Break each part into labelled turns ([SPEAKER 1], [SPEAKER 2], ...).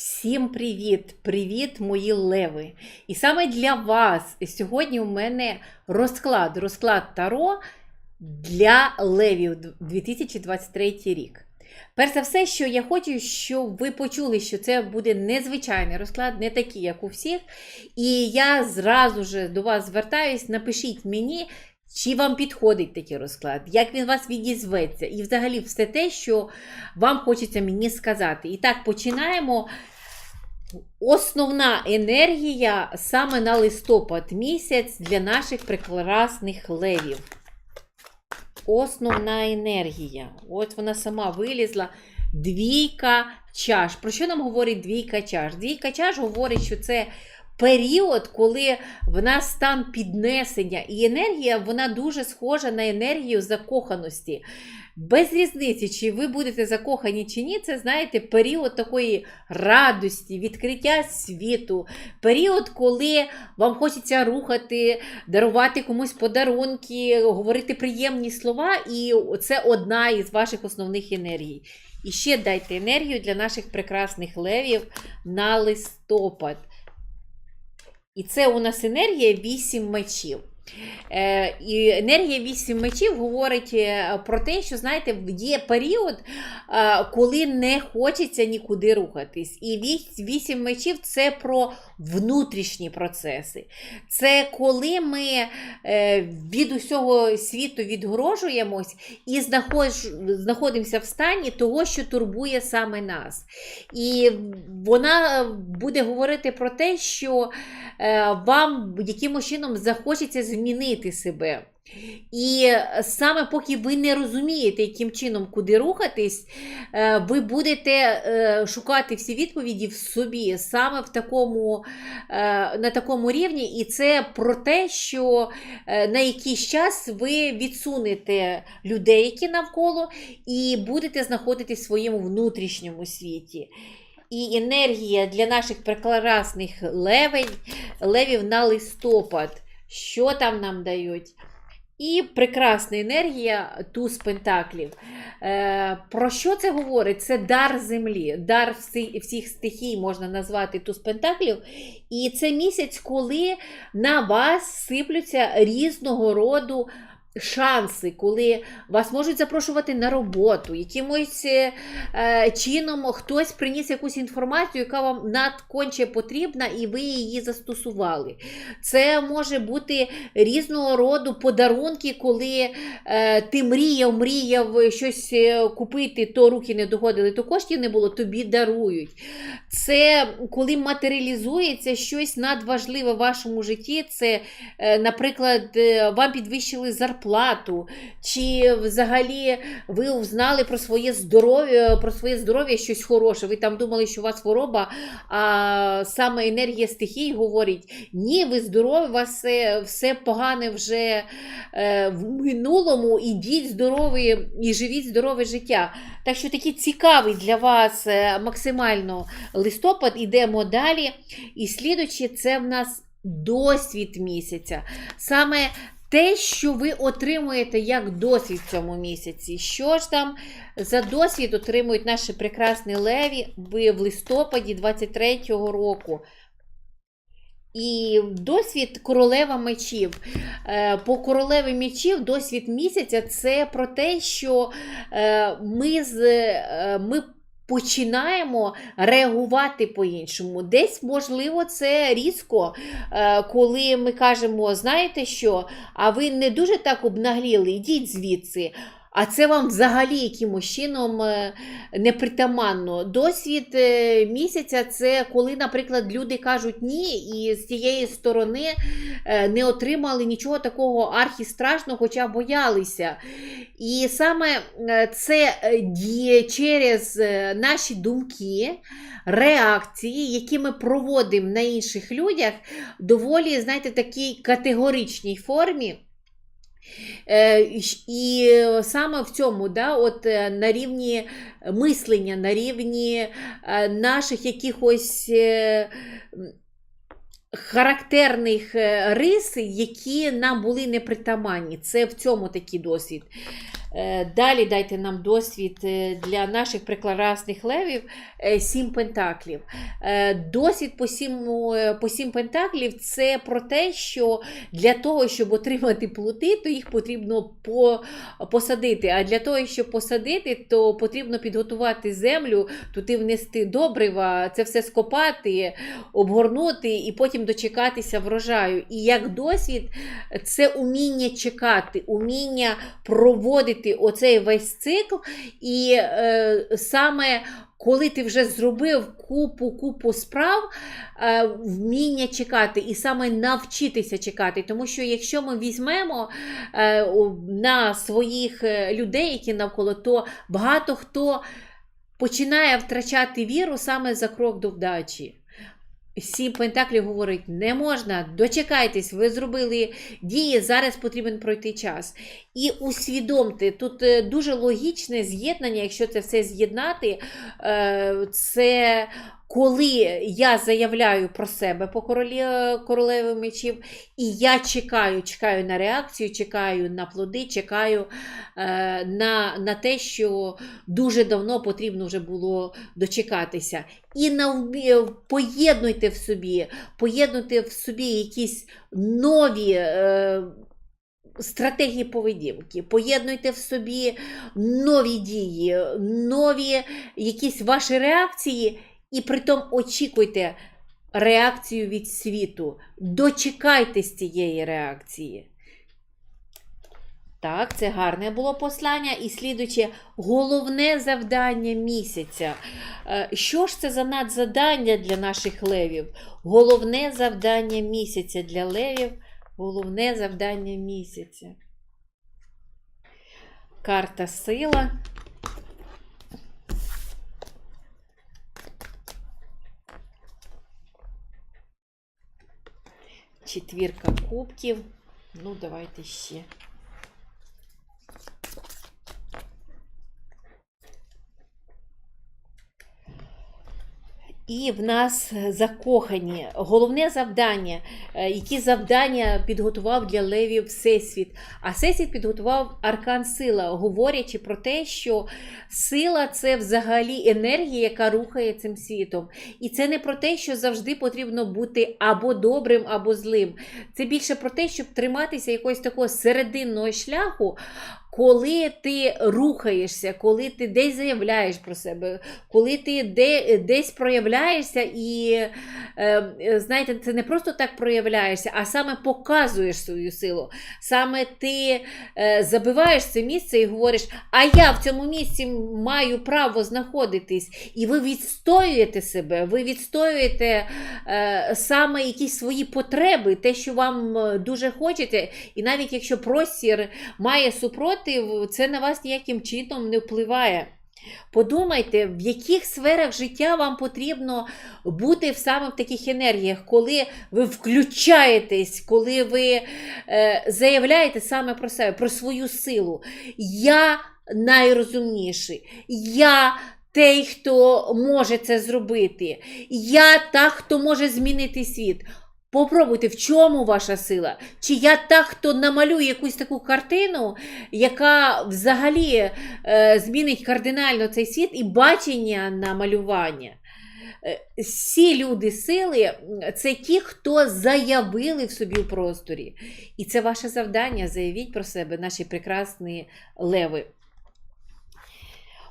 [SPEAKER 1] Всім привіт! Привіт, мої леви! І саме для вас сьогодні у мене розклад, розклад Таро для левів 2023 рік. Перш за все, що я хочу, щоб ви почули, що це буде незвичайний розклад, не такий, як у всіх. І я зразу ж до вас звертаюсь, напишіть мені, чи вам підходить такий розклад, як він вас відізветься, і взагалі все те, що вам хочеться мені сказати. І так, починаємо. Основна енергія саме на листопад місяць для наших прекрасних левів. Основна енергія. От вона сама вилізла. Двійка чаш. Про що нам говорить двійка чаш? Двійка чаш говорить, що це період, коли в нас стан піднесення, і енергія вона дуже схожа на енергію закоханості. Без різниці, чи ви будете закохані чи ні, це знаєте, період такої радості, відкриття світу, період, коли вам хочеться рухати, дарувати комусь подарунки, говорити приємні слова, і це одна із ваших основних енергій. І ще дайте енергію для наших прекрасних левів на листопад. І це у нас енергія 8 мечів. Е, і енергія 8 мечів говорить е, про те, що знаєте, є період, е, коли не хочеться нікуди рухатись. І 8 мечів це про внутрішні процеси. Це коли ми від усього світу відгорожуємось і знаходимося в стані того, що турбує саме нас. І вона буде говорити про те, що вам якимось чином захочеться змінити себе. І саме поки ви не розумієте, яким чином куди рухатись, е, ви будете е, шукати всі відповіді в собі саме в такому, е, на такому рівні, і це про те, що на якийсь час ви відсунете людей, які навколо, і будете знаходитись в своєму внутрішньому світі. І енергія для наших прекрасних левень, левів на листопад. Що там нам дають? І прекрасна енергія туз пентаклів. Е, про що це говорить? Це дар землі, дар всіх стихій можна назвати туз пентаклів. І це місяць, коли на вас сиплються різного роду шанси, коли вас можуть запрошувати на роботу, якимось е, е, чином хтось приніс якусь інформацію, яка вам надконче потрібна, і ви її застосували. Це може бути різного роду подарунки, коли е, ти мріяв, мріяв щось купити, то руки не доходили, то коштів не було, тобі дарують. Це коли матеріалізується щось надважливе в вашому житті. Це, наприклад, вам підвищили зарплату, чи взагалі ви узнали про своє здоров'я, про своє здоров'я щось хороше. Ви там думали, що у вас хвороба, а саме енергія стихій говорить: ні, ви здорові, у вас все, все погане вже е, в минулому, ідіть здорові і живіть здорове життя. Так що такий цікавий для вас е, максимально листопад. Ідемо далі. І слідучи, це в нас досвід місяця. Саме те, що ви отримуєте як досвід в цьому місяці. Що ж там за досвід отримують наші прекрасні леві в в листопаді 23-го року? І досвід королева мечів. Е, По королеві мечів досвід місяця це про те, що е, ми, з, е, ми починаємо реагувати по-іншому. Десь, можливо, це різко, е, коли ми кажемо, знаєте що, а ви не дуже так обнагліли, йдіть звідси. А це вам взагалі якимось чином е, непритаманно. Досвід е, місяця це коли, наприклад, люди кажуть ні, і з цієї сторони е, не отримали нічого такого архістрашного, хоча боялися. І саме це діє через наші думки, реакції, які ми проводимо на інших людях, доволі, знаєте, такій категоричній формі. Е, і саме в цьому, да, от е, на рівні мислення, на рівні е, наших якихось характерних рис, які нам були непритаманні. Це в цьому такий досвід. Е, Далі дайте нам досвід е, для наших прекрасних левів е, сім пентаклів. Досвід по сім, по сім пентаклів це про те, що для того, щоб отримати плоди, то їх потрібно по, посадити. А для того, щоб посадити, то потрібно підготувати землю, туди внести добрива, це все скопати, обгорнути і потім дочекатися врожаю. І як досвід, це уміння чекати, уміння проводити оцей весь цикл. І е, саме коли ти вже зробив купу купу справ, е, вміння чекати, і саме навчитися чекати. Тому що якщо ми візьмемо е, на своїх е, людей, які навколо, то багато хто починає втрачати віру саме за крок до вдачі. Сім Пентаклів говорить, не можна, дочекайтесь, ви зробили дії, зараз потрібен пройти час. І усвідомте, тут е, дуже логічне з'єднання, якщо це все з'єднати, е, це коли я заявляю про себе по королі, е, королеві мечів, і я чекаю, чекаю на реакцію, чекаю на плоди, чекаю е, на, на те, що дуже давно потрібно вже було дочекатися. І навмі- поєднуйте в собі, поєднуйте в собі якісь нові. Е, Стратегії поведінки, поєднуйте в собі нові дії, нові якісь ваші реакції, і притом очікуйте реакцію від світу. Дочекайтесь цієї реакції. Так, це гарне було послання. І слідуюче, головне завдання місяця. Е, Що ж це за надзадання для наших левів? Головне завдання місяця для левів. Головне завдання місяця. Карта сила. Четвірка кубків. Ну, давайте ще. І в нас закохані. Головне завдання, е, які завдання підготував для левів Всесвіт. А Всесвіт підготував аркан сила, говорячи про те, що сила це взагалі енергія, яка рухає цим світом. І це не про те, що завжди потрібно бути або добрим, або злим. Це більше про те, щоб триматися якогось такого серединного шляху. Коли ти рухаєшся, коли ти десь заявляєш про себе, коли ти де, десь проявляєшся і, е, знаєте, це не просто так проявляєшся, а саме показуєш свою силу. Саме ти е, забиваєш це місце і говориш, а я в цьому місці маю право знаходитись. І ви відстоюєте себе, ви відстоюєте е, саме якісь свої потреби, те, що вам дуже хочеться. І навіть якщо простір має супротив, це на вас ніяким чином не впливає. Подумайте, в яких сферах життя вам потрібно бути саме в таких енергіях, коли ви включаєтесь, коли ви е, заявляєте саме про себе, про свою силу. Я найрозумніший. Я той, хто може це зробити. Я та, хто може змінити світ. Попробуйте, в чому ваша сила? Чи я та, хто намалює якусь таку картину, яка взагалі е, змінить кардинально цей світ і бачення на малювання? Е, Всі люди сили це ті, хто заявили в собі в просторі. І це ваше завдання. Заявіть про себе, наші прекрасні леви.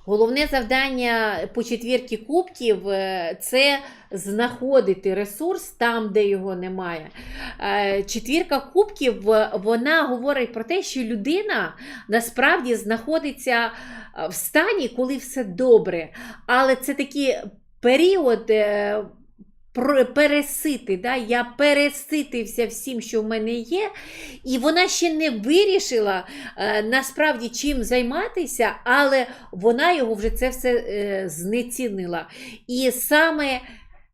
[SPEAKER 1] Головне завдання по четвірки кубків е, це знаходити ресурс там, де його немає. Е, Четвірка кубків вона говорить про те, що людина насправді знаходиться е, в стані, коли все добре. Але це такий період. Пересити, да? я переситився всім, що в мене є, і вона ще не вирішила е, насправді чим займатися, але вона його вже це все е, знецінила. І саме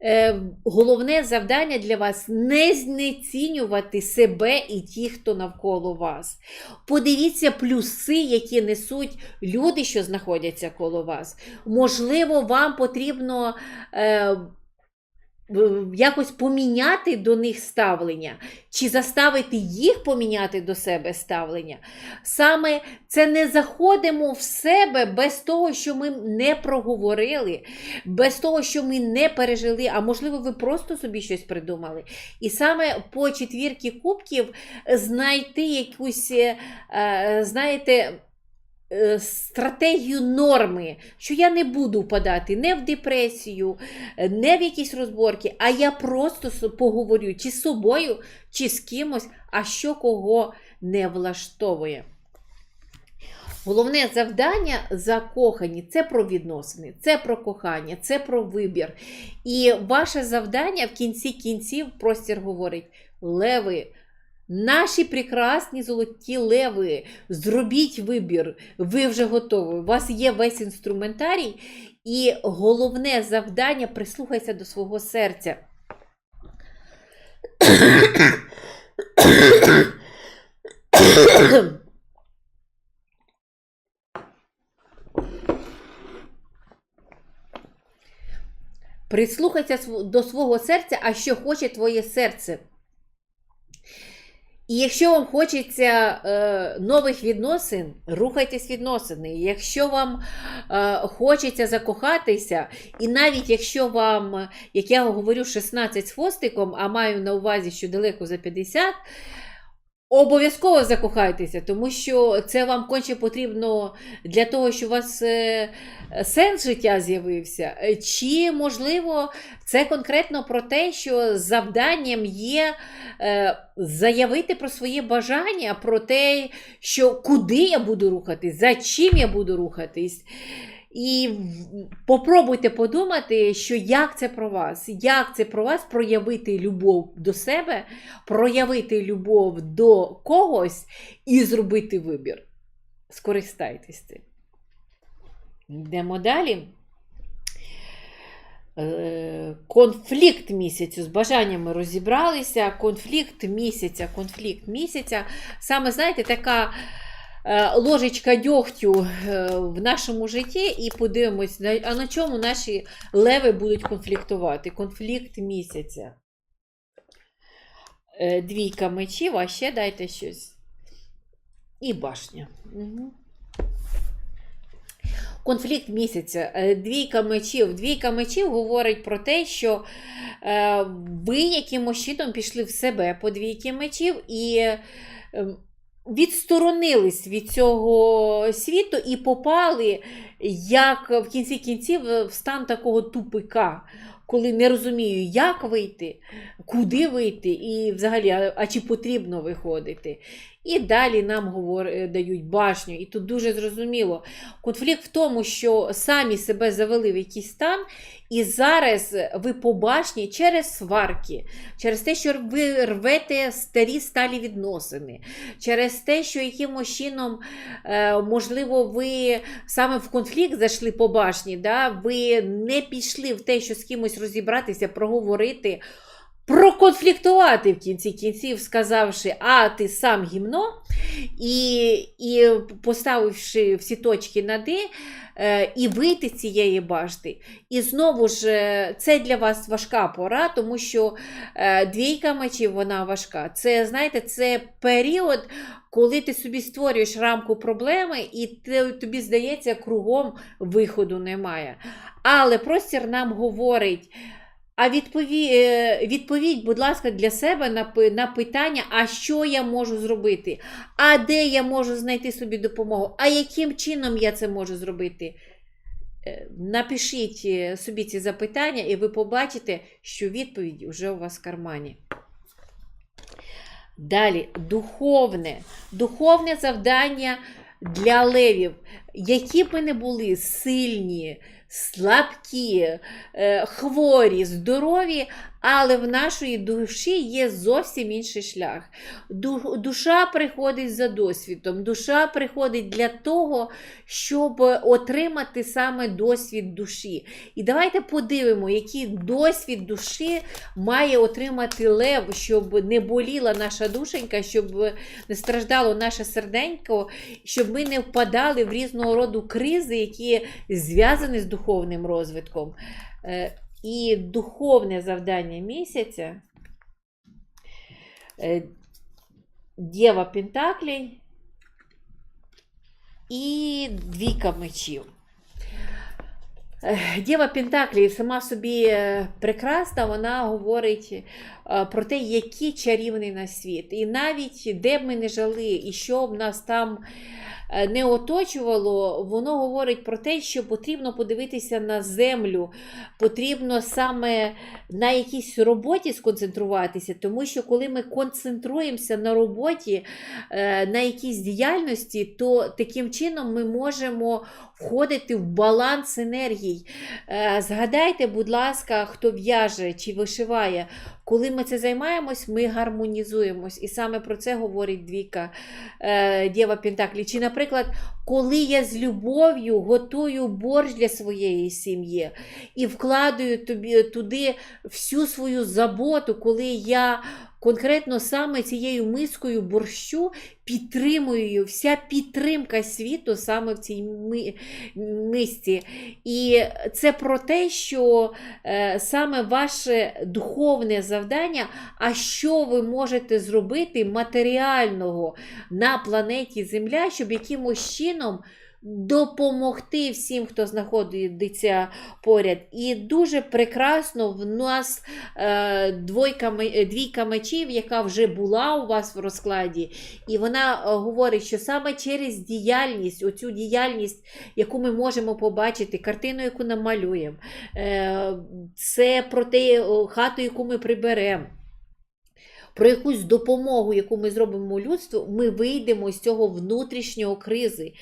[SPEAKER 1] е, головне завдання для вас не знецінювати себе і ті, хто навколо вас. Подивіться плюси, які несуть люди, що знаходяться коло вас. Можливо, вам потрібно. Е, якось поміняти до них ставлення, чи заставити їх поміняти до себе ставлення. Саме це не заходимо в себе без того, що ми не проговорили, без того, що ми не пережили, а можливо, ви просто собі щось придумали. І саме по четвірки кубків знайти якусь, е, е, знаєте, е, стратегію норми, що я не буду впадати не в депресію, не в якісь розборки, а я просто поговорю чи з собою, чи з кимось, а що кого не влаштовує. Головне завдання закохані це про відносини, це про кохання, це про вибір. І ваше завдання в кінці кінців простір говорить: леви, наші прекрасні золоті леви, зробіть вибір, ви вже готові. У вас є весь інструментарій, і головне завдання прислухайся до свого серця. Прислухайся до свого серця, а що хоче твоє серце. І якщо вам хочеться е, нових відносин, рухайтесь відносини. Якщо вам е, хочеться закохатися, і навіть якщо вам, як я говорю, 16 з хвостиком, а маю на увазі, що далеко за 50, обов'язково закохайтеся, тому що це вам конче потрібно для того, щоб у вас е, сенс життя з'явився. Е, Чи, можливо, це конкретно про те, що завданням є е, заявити про своє бажання, про те, що куди я буду рухатись, за чим я буду рухатись. І попробуйте подумати, що як це про вас, як це про вас проявити любов до себе, проявити любов до когось і зробити вибір. Скористайтесь цим. Йдемо далі. Е, Конфлікт місяцю з бажаннями розібралися. Конфлікт місяця, конфлікт місяця. Саме, знаєте, така ложечка дьогтю е, в нашому житті, і подивимось, а на чому наші леви будуть конфліктувати. Конфлікт місяця. Е, Двійка мечів, а ще дайте щось. І башня. Угу. Конфлікт місяця, Е, двійка мечів. Двійка мечів говорить про те, що е, ви якимось чином пішли в себе по двійки мечів і е, відсторонились від цього світу і попали, як в кінці кінців, в стан такого тупика, коли не розумію, як вийти, куди вийти, і взагалі, а, а чи потрібно виходити. І далі нам говор... е, дають башню. І тут дуже зрозуміло. Конфлікт в тому, що самі себе завели в якийсь стан, і зараз ви по башні через сварки, через те, що ви рвете старі сталі відносини, через те, що якимось чином, е, можливо, ви саме в конфлікт зайшли по башні, да? ви не пішли в те, що з кимось розібратися, проговорити. Проконфліктувати в кінці кінців, сказавши, а ти сам гімно, і, і поставивши всі точки над «і», е, і вийти з цієї башти. І знову ж е, це для вас важка пора, тому що е, двійка мечів вона важка. Це, знаєте, це період, коли ти собі створюєш рамку проблеми, і те- тобі здається, кругом виходу немає. Але простір нам говорить. А відпові... е, відповідь, будь ласка, для себе на, на питання, а що я можу зробити? А де я можу знайти собі допомогу? А яким чином я це можу зробити? Е, Напишіть е, собі ці запитання, і ви побачите, що відповідь вже у вас в кармані. Далі, духовне. Духовне завдання для левів. Які б не були сильні, слабкі, е, хворі, здорові, але в нашої душі є зовсім інший шлях. Душа приходить за досвідом, душа приходить для того, щоб отримати саме досвід душі. І давайте подивимо, який досвід душі має отримати лев, щоб не боліла наша душенька, щоб не страждало наше серденько, щоб ми не впадали в різного роду кризи, які зв'язані з духовним розвитком. І духовне завдання місяця е, Дєва Пентаклей і двійка мечів. Е, Дєва Пентаклів сама собі е, прекрасна, вона говорить про те, який чарівний на світ. І навіть де б ми не жили, і що б нас там е, не оточувало, воно говорить про те, що потрібно подивитися на землю, потрібно саме на якійсь роботі сконцентруватися, тому що коли ми концентруємося на роботі, е, на якійсь діяльності, то таким чином ми можемо входити в баланс енергій. Е, Згадайте, будь ласка, хто в'яже чи вишиває, коли ми це займаємось, ми гармонізуємось. І саме про це говорить двійка е, Дєва Пентаклі. Чи, наприклад, коли я з любов'ю готую борщ для своєї сім'ї і вкладаю тобі туди всю свою заботу, коли я конкретно саме цією мискою борщу підтримую вся підтримка світу саме в цій ми- мисці. І це про те, що е, саме ваше духовне завдання, а що ви можете зробити матеріального на планеті Земля, щоб якимось чином допомогти всім, хто знаходиться поряд. І дуже прекрасно в нас е, двойка, двійка мечів, яка вже була у вас в розкладі, і вона е, говорить, що саме через діяльність, оцю діяльність, яку ми можемо побачити, картину, яку намалюємо, е, це про те хату, яку ми приберемо. Про якусь допомогу, яку ми зробимо людству, ми вийдемо з цього внутрішнього кризи,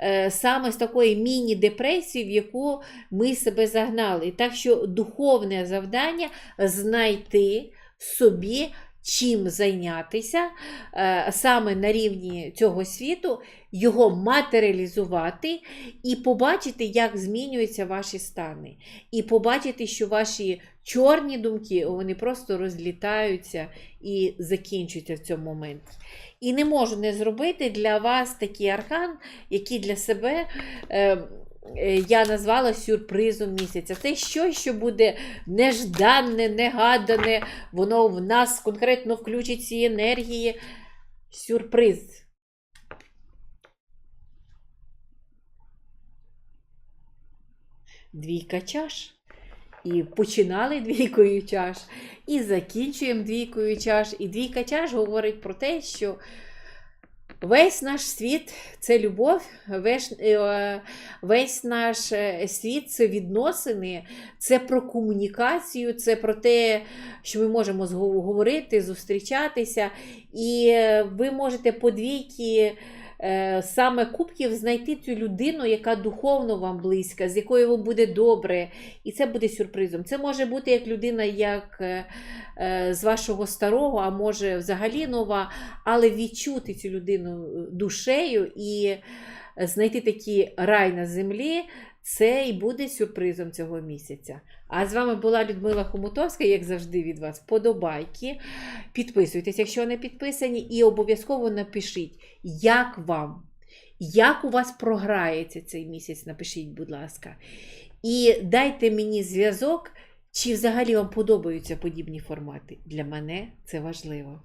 [SPEAKER 1] е, саме з такої міні-депресії, в яку ми себе загнали. Так що духовне завдання знайти собі чим зайнятися е, саме на рівні цього світу, його матеріалізувати і побачити, як змінюються ваші стани. І побачити, що ваші чорні думки вони просто розлітаються і закінчуються в цьому моменті. І не можу не зробити для вас такий аркан, який для себе. Е, я назвала сюрпризом місяця. Це щось, що буде нежданне, негадане, воно в нас конкретно включить ці енергії. Сюрприз. Двійка чаш. І починали двійкою чаш, і закінчуємо двійкою чаш. І двійка чаш говорить про те, що весь наш світ це любов, весь, е, весь наш е, світ це відносини, це про комунікацію, це про те, що ми можемо говорити, зустрічатися. І е, ви можете по двійки е, саме кубків знайти цю людину, яка духовно вам близька, з якою вам буде добре. І це буде сюрпризом. Це може бути як людина, як е, е, з вашого старого, а може взагалі нова, але відчути цю людину душею і знайти такий рай на землі. Це і буде сюрпризом цього місяця. А з вами була Людмила Хомутовська, як завжди, від вас. Подобайки. Підписуйтесь, якщо не підписані, і обов'язково напишіть, як вам, як у вас програється цей місяць, напишіть, будь ласка. І дайте мені зв'язок, чи взагалі вам подобаються подібні формати. Для мене це важливо.